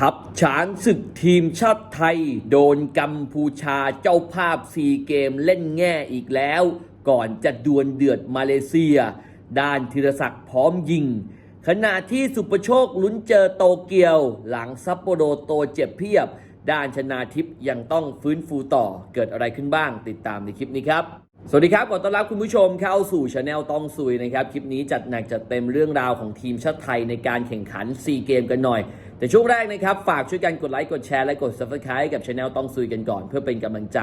ทัพช้างศึกทีมชาติไทย โดนกัมพูชาเจ้าภาพซีเกมเล่นแง่อีกแล้ว ก่อนจะดวลเดือดมาเลเซีย ด้านธีรศักดิ์พร้อมยิง ขณะที่สุประโชคลุ้นเจอโตเกียว หลังซัปโปโรโตเจ็บเพียบ ด้านชนาทิพย์ยังต้องฟื้นฟูต่อเกิดอะไรขึ้นบ้างติดตามในคลิปนี้ครับสวัสดีครับ ขอต้อนรับคุณผู้ชมเข้าสู่ช anel ต้องซุยนะครับ คลิปนี้จัดหนักจัดเต็มเรื่องราวของทีมชาติไทยในการแข่งขัน 4 เกมกันหน่อย แต่ช่วงแรกนะครับ ฝากช่วยกันกดไลค์ กดแชร์ และกด subscribe กับช anel ต้องซุยกันก่อน เพื่อเป็นกำลังใจ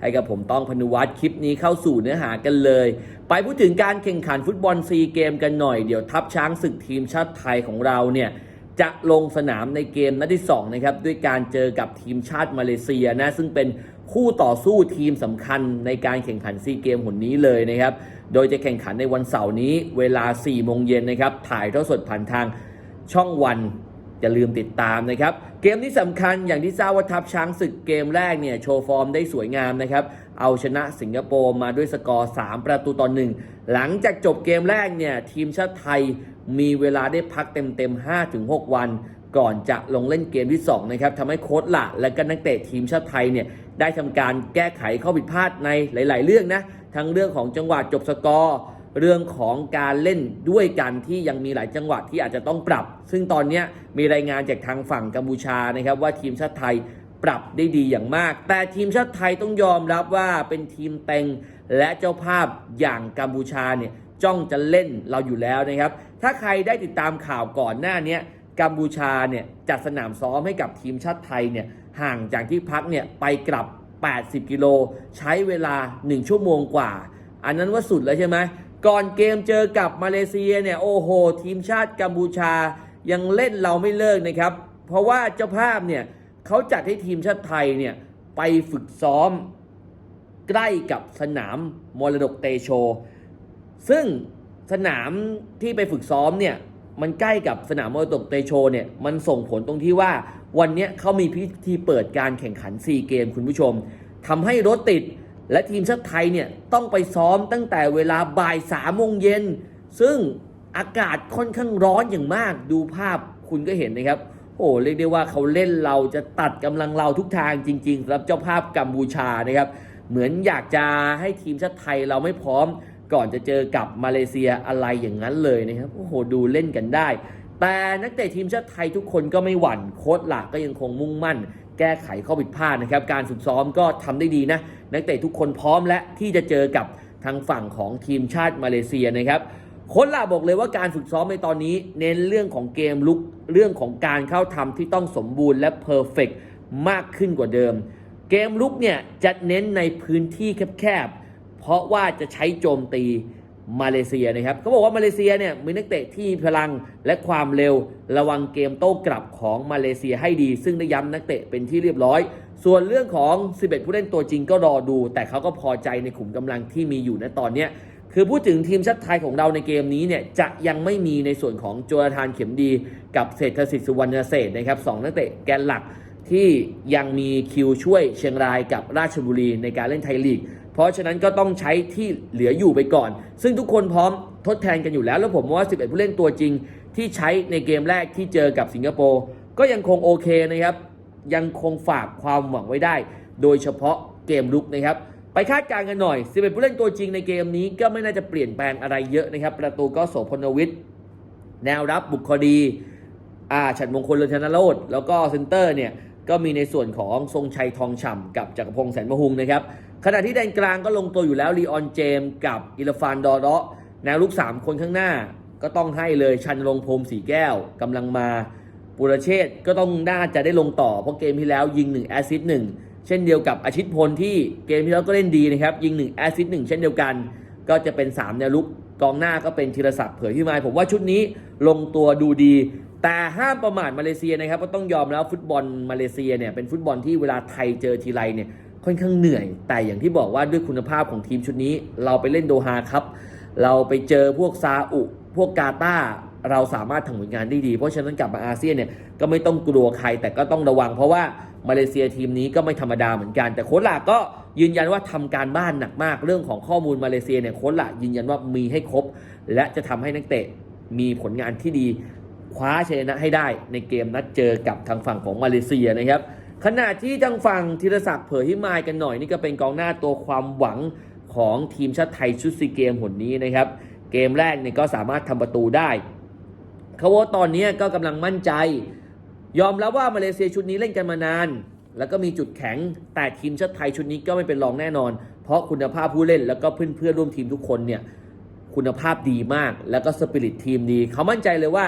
ให้กับผมต้องพนุวัฒน์คลิปนี้เข้าสู่เนื้อหากันเลย ไปพูดถึงการแข่งขันฟุตบอล4เกมกันหน่อย เดี๋ยวทัพช้างศึกทีมชาติไทยของเราเนี่ยจะลงสนามในเกมนัดที่2นะครับด้วยการเจอกับทีมชาติมาเลเซียนะซึ่งเป็นคู่ต่อสู้ทีมสำคัญในการแข่งขันซีเกมหนนี้เลยนะครับ โดยจะแข่งขันในวันเสาร์นี้เวลา 4 โมงเย็นนะครับ ถ่ายทอดสดผ่านทางช่องวัน อย่าลืมติดตามนะครับ เกมที่สำคัญอย่างที่ทราบว่าทัพช้างศึกเกมแรกเนี่ยโชว์ฟอร์มได้สวยงามนะครับ เอาชนะสิงคโปร์มาด้วยสกอร์ 3 ประตูต่อหนึ่งหลังจากจบเกมแรกเนี่ยทีมชาติไทยมีเวลาได้พักเต็มๆ 5-6 วัน ก่อนจะลงเล่นเกมที่2นะครับทำให้โค้ชละและก็นักเตะทีมชาติไทยเนี่ยได้ทำการแก้ไขข้อผิดพลาดในหลาย ๆ เรื่องนะทั้งเรื่องของจังหวะจบสกอร์ เรื่องของการเล่นด้วยกันที่ยังมีหลายจังหวะที่อาจจะต้องปรับ ซึ่งตอนนี้มีรายงานจากทางฝั่งกัมพูชานะครับว่าทีมชาติไทยปรับได้ดีอย่างมาก แต่ทีมชาติไทยต้องยอมรับว่าเป็นทีมเต็ง และเจ้าภาพอย่างกัมพูชาเนี่ยจ้องจะเล่นเราอยู่แล้วนะครับ ถ้าใครได้ติดตามข่าวก่อนหน้านี้กัมพูชาเนี่ยจัดสนามซ้อมให้กับทีมชาติไทยเนี่ยห่างจากที่พักเนี่ยไปกลับ 80 กิโล ใช้เวลา 1 ชั่วโมงกว่า อันนั้นว่าสุดแล้วใช่ไหม ก่อนเกมเจอกับมาเลเซียเนี่ยโอ้โห ทีมชาติกัมพูชายังเล่นเราไม่เลิกนะครับ เพราะว่าเจ้าภาพเนี่ยเขาจัดให้ทีมชาติไทยเนี่ยไปฝึกซ้อมใกล้กับสนามมรดกเตโช ซึ่งสนามที่ไปฝึกซ้อมเนี่ยมันใกล้กับสนามมรดกเตโชเนี่ยมันส่งผลตรงที่ว่าวันนี้เขามีพิธีเปิดการแข่งขัน4เกมคุณผู้ชมทำให้รถติด และทีมชาติไทยเนี่ยต้องไปซ้อมตั้งแต่เวลาบ่ายสามโมงเย็น ซึ่งอากาศค่อนข้างร้อนอย่างมาก ดูภาพคุณก็เห็นนะครับ โอ้เรียกได้ว่าเขาเล่นเราจะตัดกำลังเราทุกทางจริงๆสำหรับเจ้าภาพกัมพูชานะครับ เหมือนอยากจะให้ทีมชาติไทยเราไม่พร้อม ก่อนจะเจอกับมาเลเซียอะไรอย่างนั้นเลยนะครับ โอ้โหดูเล่นกันได้ แต่นักเตะทีมชาติไทยทุกคนก็ไม่หวั่นโค้ชหลักก็ยังคงมุ่งมั่น แก้ไขข้อผิดพลาดนะครับ การฝึกซ้อมก็ทำได้ดีนะ นักเตะทุกคนพร้อมและที่จะเจอกับทางฝั่งของทีมชาติมาเลเซียนะครับโค้ชลาบอกเลยว่าการฝึกซ้อมในตอนนี้ เน้นเรื่องของเกมลุกเรื่องของการเข้าทำที่ต้องสมบูรณ์และเพอร์เฟกมากขึ้นกว่าเดิม เกมลุกเนี่ยจะเน้นในพื้นที่แคบๆเพราะว่าจะใช้โจมตี มาเลเซียนะครับเขาบอกว่ามาเลเซียเนี่ยมีนักเตะที่มีพลังและความเร็วระวังเกมโต้กลับของมาเลเซียให้ดี ซึ่งได้ย้ำนักเตะเป็นที่เรียบร้อย ส่วนเรื่องของ 11 ผู้เล่นตัวจริงก็รอดู แต่เขาก็พอใจในขุมกำลังที่มีอยู่ในตอนนี้คือพูดถึงทีมชาติไทยของเราในเกมนี้เนี่ยจะยังไม่มีในส่วนของโจนาธานเข็มดี กับเศรษฐศิษย์สุวรรณเศษนะครับสองนักเตะแกนหลักที่ยังมีคิวช่วยเชียงรายกับราชบุรีในการเล่นไทยลีก ราะฉะนั้นก็ต้องใช้ที่เหลืออยู่ไปก่อน ซึ่งทุกคนพร้อมทดแทนกันอยู่แล้ว แล้วผมว่า 11 ผู้เล่นตัวจริงที่ใช้ในเกมแรกที่เจอกับสิงคโปร์ก็ยังคงโอเคนะครับ ยังคงฝากความหวังไว้ได้ โดยเฉพาะเกมลุกนะครับ ไปคาดการณ์กันหน่อย 11 ผู้เล่นตัวจริงในเกมนี้ก็ไม่น่าจะเปลี่ยนแปลงอะไรเยอะนะครับ ประตูก็โสพลวิทย์แนวรับบุคคดีอาฉัดมงคลเลือนธนโรธแล้วก็เซนเตอร์เนี่ย ก็มีในส่วนของทรงชัยทองฉ่ำกับจักรพงษ์แสนมะฮุงนะครับขณะที่แดนกลางก็ลงตัวอยู่แล้วลีออนเจมกับอิลฟานดอร์เดาะแนวลุก 3 คนข้างหน้า ก็ต้องให้เลยชันลงพรมสีแก้วกำลังมาปุรเชษ์ก็ต้องน่าจะได้ลงต่อ เพราะเกมที่แล้วยิง1แอสซิสต์1เช่นเดียวกับอาชิตพลที่เกมที่แล้วก็เล่นดีนะครับยิง1แอสซิสต์1เช่นเดียวกัน ก็จะเป็น 3 แนวลุกกองหน้าก็เป็นธีรศักดิ์เผยพิมายผมว่าชุดนี้ลงตัวดูดี แต่ห้ามประมาทมาเลเซียนะครับก็ต้องยอมแล้วฟุตบอลมาเลเซียเนี่ยเป็นฟุตบอลที่เวลาไทยเจอทีไรเนี่ยค่อนข้างเหนื่อย แต่อย่างที่บอกว่าด้วยคุณภาพของทีมชุดนี้ เราไปเล่นโดฮาครับ เราไปเจอพวกซาอุ พวกกาตาร์เราสามารถทำผลงานได้ดี เพราะฉะนั้นกลับมาอาเซียนเนี่ยก็ไม่ต้องกลัวใครแต่ก็ต้องระวัง เพราะว่ามาเลเซียทีมนี้ก็ไม่ธรรมดาเหมือนกัน แต่โค้ชหลักก็ยืนยันว่าทำการบ้านหนักมากเรื่องของข้อมูลมาเลเซียเนี่ยโค้ชหลักยืนยันว่ามีให้ครบ และจะทำให้นักเตะมีผลงานที่ดี คว้าชัยชนะให้ได้ในเกมนัดเจอกับทางฝั่งของมาเลเซียนะครับขณะที่ทางฝั่งธีรศักดิ์เผยหิมายกันหน่อย นี่ก็เป็นกองหน้าตัวความหวังของทีมชาติไทยชุดซีเกมหนนี้นะครับ เกมแรกเนี่ยก็สามารถทำประตูได้เขาว่าตอนนี้ก็กำลังมั่นใจ ยอมรับว่ามาเลเซียชุดนี้เล่นกันมานาน แล้วก็มีจุดแข็งแต่ทีมชาติไทยชุดนี้ก็ไม่เป็นรองแน่นอน เพราะคุณภาพผู้เล่นแล้วก็เพื่อนๆร่วมทีมทุกคนเนี่ยคุณภาพดีมาก แล้วก็สปิริตทีมดีเขามั่นใจเลยว่า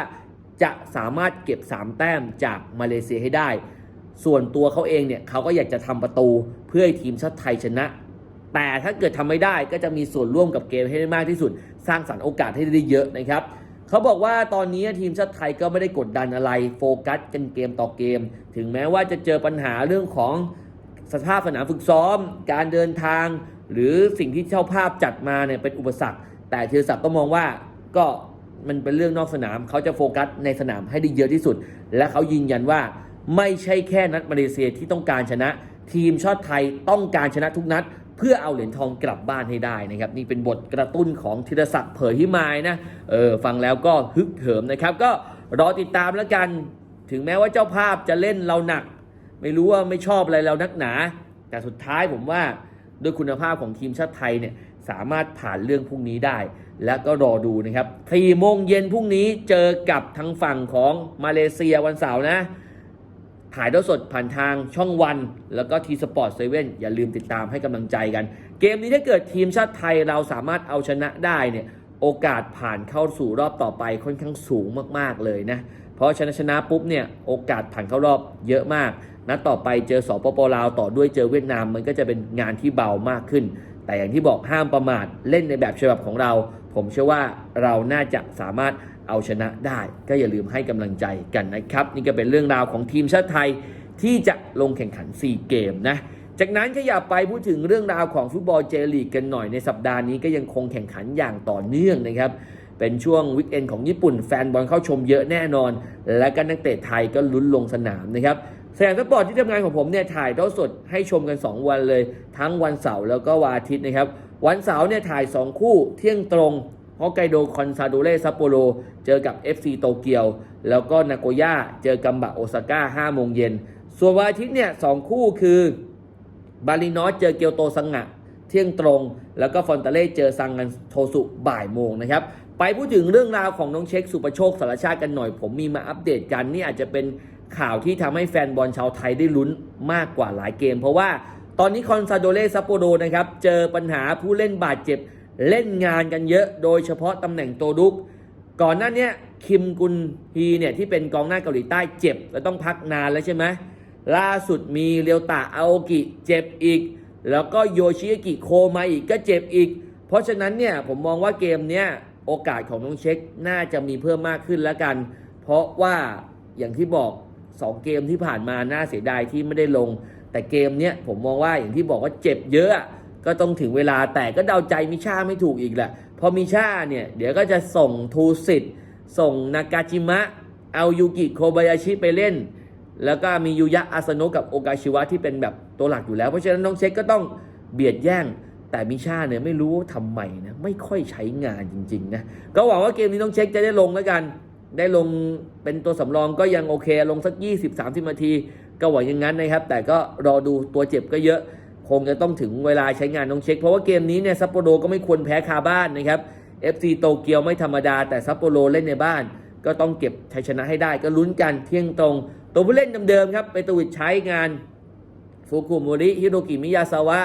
จะสามารถเก็บ 3 แต้มจากมาเลเซียให้ได้ ส่วนตัวเขาเองเนี่ยเขาก็อยากจะทำประตูเพื่อให้ทีมชาติไทยชนะ แต่ถ้าเกิดทำไม่ได้ก็จะมีส่วนร่วมกับเกมให้ได้มากที่สุด สร้างสรรค์โอกาสให้ได้เยอะนะครับเขาบอกว่าตอนนี้ทีมชาติไทยก็ไม่ได้กดดันอะไร โฟกัสกันเกมต่อเกม ถึงแม้ว่าจะเจอปัญหาเรื่องของสภาพสนามฝึกซ้อม การเดินทาง หรือสิ่งที่เจ้าภาพจัดมาเนี่ยเป็นอุปสรรค แต่ธีรศักดิ์ก็มองว่าก็ มันเป็นเรื่องนอกสนาม เขาจะโฟกัสในสนามให้ได้เยอะที่สุด และเขายืนยันว่าไม่ใช่แค่นัดมาเลเซียที่ต้องการชนะ ทีมชาติไทยต้องการชนะทุกนัด เพื่อเอาเหรียญทองกลับบ้านให้ได้นะครับ นี่เป็นบทกระตุ้นของธีรศักดิ์เผยหิมายนะเออฟังแล้วก็ฮึกเหิมนะครับ ก็รอติดตามแล้วกัน ถึงแม้ว่าเจ้าภาพจะเล่นเราหนัก ไม่รู้ว่าไม่ชอบอะไรเรานักหนา แต่สุดท้ายผมว่าด้วยคุณภาพของทีมชาติไทยเนี่ยสามารถผ่านเรื่องพวกนี้ได้ และก็รอดูนะครับสี่โมงเย็นพรุ่งนี้เจอกับทางฝั่งของมาเลเซียวันเสาร์นะ ถ่ายทอดสดผ่านทางช่องวัน แล้วก็ทีสปอร์ตเซเว่นอย่าลืมติดตามให้กำลังใจกัน เกมนี้ถ้าเกิดทีมชาติไทยเราสามารถเอาชนะได้เนี่ยโอกาสผ่านเข้าสู่รอบต่อไปค่อนข้างสูงมากๆเลยนะ เพราะชนะชนะปุ๊บเนี่ยโอกาสผ่านเข้ารอบเยอะมาก นัดต่อไปเจอสปปลาวต่อด้วยเจอเวียดนามมันก็จะเป็นงานที่เบามากขึ้น แต่อย่างที่บอกห้ามประมาทเล่นในแบบฉบับของเรา ผมเชื่อว่าเราน่าจะสามารถเอาชนะได้ ก็อย่าลืมให้กำลังใจกันนะครับ นี่ก็เป็นเรื่องราวของทีมชาติไทยที่จะลงแข่งขัน 4 เกมนะจากนั้นขยับไปพูดถึงเรื่องราวของฟุตบอลเจลีกกันหน่อยในสัปดาห์นี้ก็ยังคงแข่งขันอย่างต่อเนื่องนะครับเป็นช่วงวิกเอนของญี่ปุ่นแฟนบอลเข้าชมเยอะแน่นอน และก็นักเตะไทยก็ลุ้นลงสนามนะครับแสดงสปอร์ตที่ทำงานของผมเนี่ยถ่ายทอดสดให้ชมกัน 2 วันเลย ทั้งวันเสาร์แล้วก็วันอาทิตย์นะครับ วันเสาร์เนี่ยถ่าย 2 คู่เที่ยงตรงฮอกไกโดคอนซาโดเรซัปโปโรเจอกับ FC โตเกียว แล้วก็นาโกย่าเจอกัมบะโอซาก้า5โมงเย็น ส่วนวันอาทิตย์เนี่ยสองคู่คือบาลินอสเจอเกียวโตซังงะเที่ยงตรง แล้วก็ฟอนตาเล่เจอซังงันโทสุบ่ายโมงนะครับไปพูดถึงเรื่องราวของน้องเช็คสุประโชคสารชาติกันหน่อย ผมมีมาอัปเดตกันนี่อาจจะเป็นข่าวที่ทำให้แฟนบอลชาวไทยได้ลุ้นมากกว่าหลายเกม เพราะว่า ตอนนี้คอนซาโดเล่ซัปโปโรนะครับ เจอปัญหาผู้เล่นบาดเจ็บ เล่นงานกันเยอะโดยเฉพาะตำแหน่งตัวดุก ก่อนหน้านี้คิมกุนฮีเนี่ยที่เป็นกองหน้าเกาหลีใต้เจ็บ และต้องพักนานแล้วใช่ไหมล่าสุดมีเรียวตะอาโอกิเจ็บอีก แล้วก็โยชิอากิโคมาอีกก็เจ็บอีก เพราะฉะนั้นเนี่ยผมมองว่าเกมเนี้ยโอกาสของน้องเช็คน่าจะมีเพิ่มมากขึ้นแล้วกัน เพราะว่าอย่างที่บอก 2 เกมที่ผ่านมาน่าเสียดายที่ไม่ได้ลง แต่เกมเนี้ยผมมองว่าอย่างที่บอกว่าเจ็บเยอะ ก็ต้องถึงเวลาแต่ก็เดาใจมิชาไม่ถูกอีกแหละพอมิชาเนี่ยเดี๋ยวก็จะส่งทูสิทธิ์ส่งนากาจิมะ เอายูกิโคบายาชิไปเล่น แล้วก็มียูยะอาสโนะกับโอกาชิวะที่เป็นแบบตัวหลักอยู่แล้ว เพราะฉะนั้นน้องเช็คก็ต้องเบียดแย่งแต่มิชาเนี่ยไม่รู้ทำไมนะไม่ค่อยใช้งานจริงๆนะก็หวังว่าเกมนี้น้องเช็คจะได้ลงแล้วกัน ได้ลงเป็นตัวสำรองก็ยังโอเคลงสัก 20-30นาที ก็หวังอย่างนั้นนะครับ แต่ก็รอดูตัวเจ็บก็เยอะ คงจะต้องถึงเวลาใช้งานน้องเช็ค เพราะว่าเกมนี้เนี่ยซัปโปโรก็ไม่ควรแพ้คาบ้านนะครับ FC โตเกียวไม่ธรรมดา แต่ซัปโปโรเล่นในบ้าน ก็ต้องเก็บชัยชนะให้ได้ ก็ลุ้นกันเที่ยงตรง ตัวผู้เล่นเดิมๆครับเป็นตัววิดใช้งานฟุกุโมริฮิโรกิมิยาซาวะ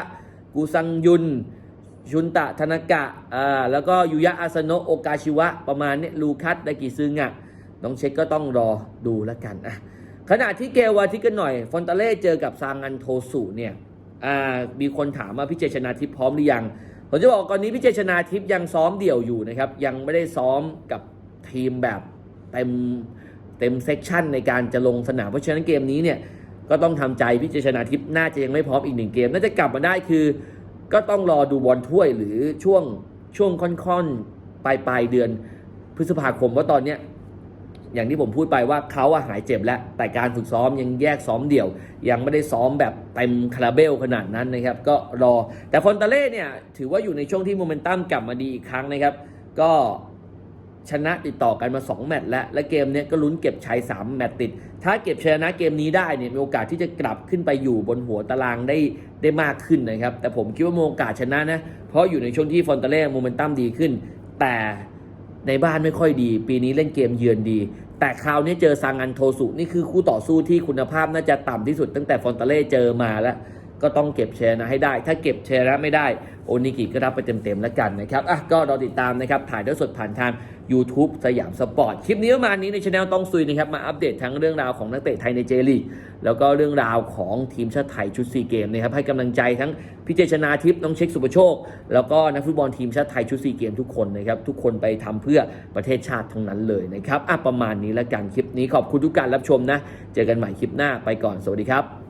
กูซังยุนชุนตะธนกะอ่าแล้วก็ยูยะอาสโนะโอกาชิวะ ประมาณเนี้ยลูคัสไดกิซึงะน้องเช็คก็ต้องรอดูแล้วกันอะ ขณะที่เกลวาทิกันหน่อย ฟอนตาเล่เจอกับซางันโทสุเนี่ยอ่ามีคนถามว่าพี่เจชนาทิพย์พร้อมหรือยัง ผมจะบอกก่อนนี้พี่เจชนาทิพย์ยังซ้อมเดี่ยวอยู่นะครับ ยังไม่ได้ซ้อมกับทีมแบบเต็มเต็มเซกชันในการจะลงสนามเพราะฉะนั้นเกมนี้เนี่ยก็ต้องทำใจพี่เจชนาทิพย์น่าจะยังไม่พร้อมอีกหนึ่งเกม น่าจะกลับมาได้คือ ก็ต้องรอดูบอลถ้วยหรือช่วงช่วงค่อนๆปลายปลายเดือนพฤษภาคมเพราะตอนเนี้ย อย่างที่ผมพูดไปว่าเขาอะหายเจ็บแล้ว แต่การฝึกซ้อมยังแยกซ้อมเดี่ยว ยังไม่ได้ซ้อมแบบเต็มคาราเบลขนาดนั้นนะครับ ก็รอ แต่ฟอนตาเล่เนี่ยถือว่าอยู่ในช่วงที่โมเมนตัมกลับมาดีอีกครั้งนะครับ ก็ชนะติดต่อกันมา 2 แมตช์แล้ว และเกมนี้ก็ลุ้นเก็บชัย 3 แมตช์ติด ถ้าเก็บชัยชนะเกมนี้ได้เนี่ยมีโอกาสที่จะกลับขึ้นไปอยู่บนหัวตารางได้ได้มากขึ้นนะครับ แต่ผมคิดว่ามีโอกาสชนะนะ เพราะอยู่ในช่วงที่ฟอนตาเล่โมเมนตัมดีขึ้น แต่ในบ้านไม่ค่อยดี ปีนี้เล่นเกมเยือนดี แต่คราวนี้เจอซางันโทสุนี่คือคู่ต่อสู้ที่คุณภาพน่าจะต่ำที่สุดตั้งแต่ฟอนตาเล่เจอมาแล้ว ก็ต้องเก็บแชร์นะให้ได้ ถ้าเก็บแชร์นะไม่ได้ โอนิกิก็รับไปเต็มๆแล้วกันนะครับอะก็รอติดตามนะครับ ถ่ายทอดสดผ่านทาง YouTube สยามสปอร์ต คลิปนี้ประมาณนี้ในช anel ต้องซุยนะครับ มาอัปเดตทั้งเรื่องราวของนักเตะไทยในเจลีกแล้วก็เรื่องราวของทีมชาติไทยชุดซีเกมนะครับให้กำลังใจทั้งพิเจชนาทิพย์น้องเช็คสุปโชค แล้วก็นักฟุตบอลทีมชาติไทยชุดซีเกมทุกคนนะครับทุกคนไปทำเพื่อประเทศชาติทั้งนั้นเลยนะครับอะประมาณนี้แล้วกันคลิปนี้ขอบคุณทุกการรับชมนะ เจอกันใหม่คลิปหน้าไปก่อนสวัสดีครับ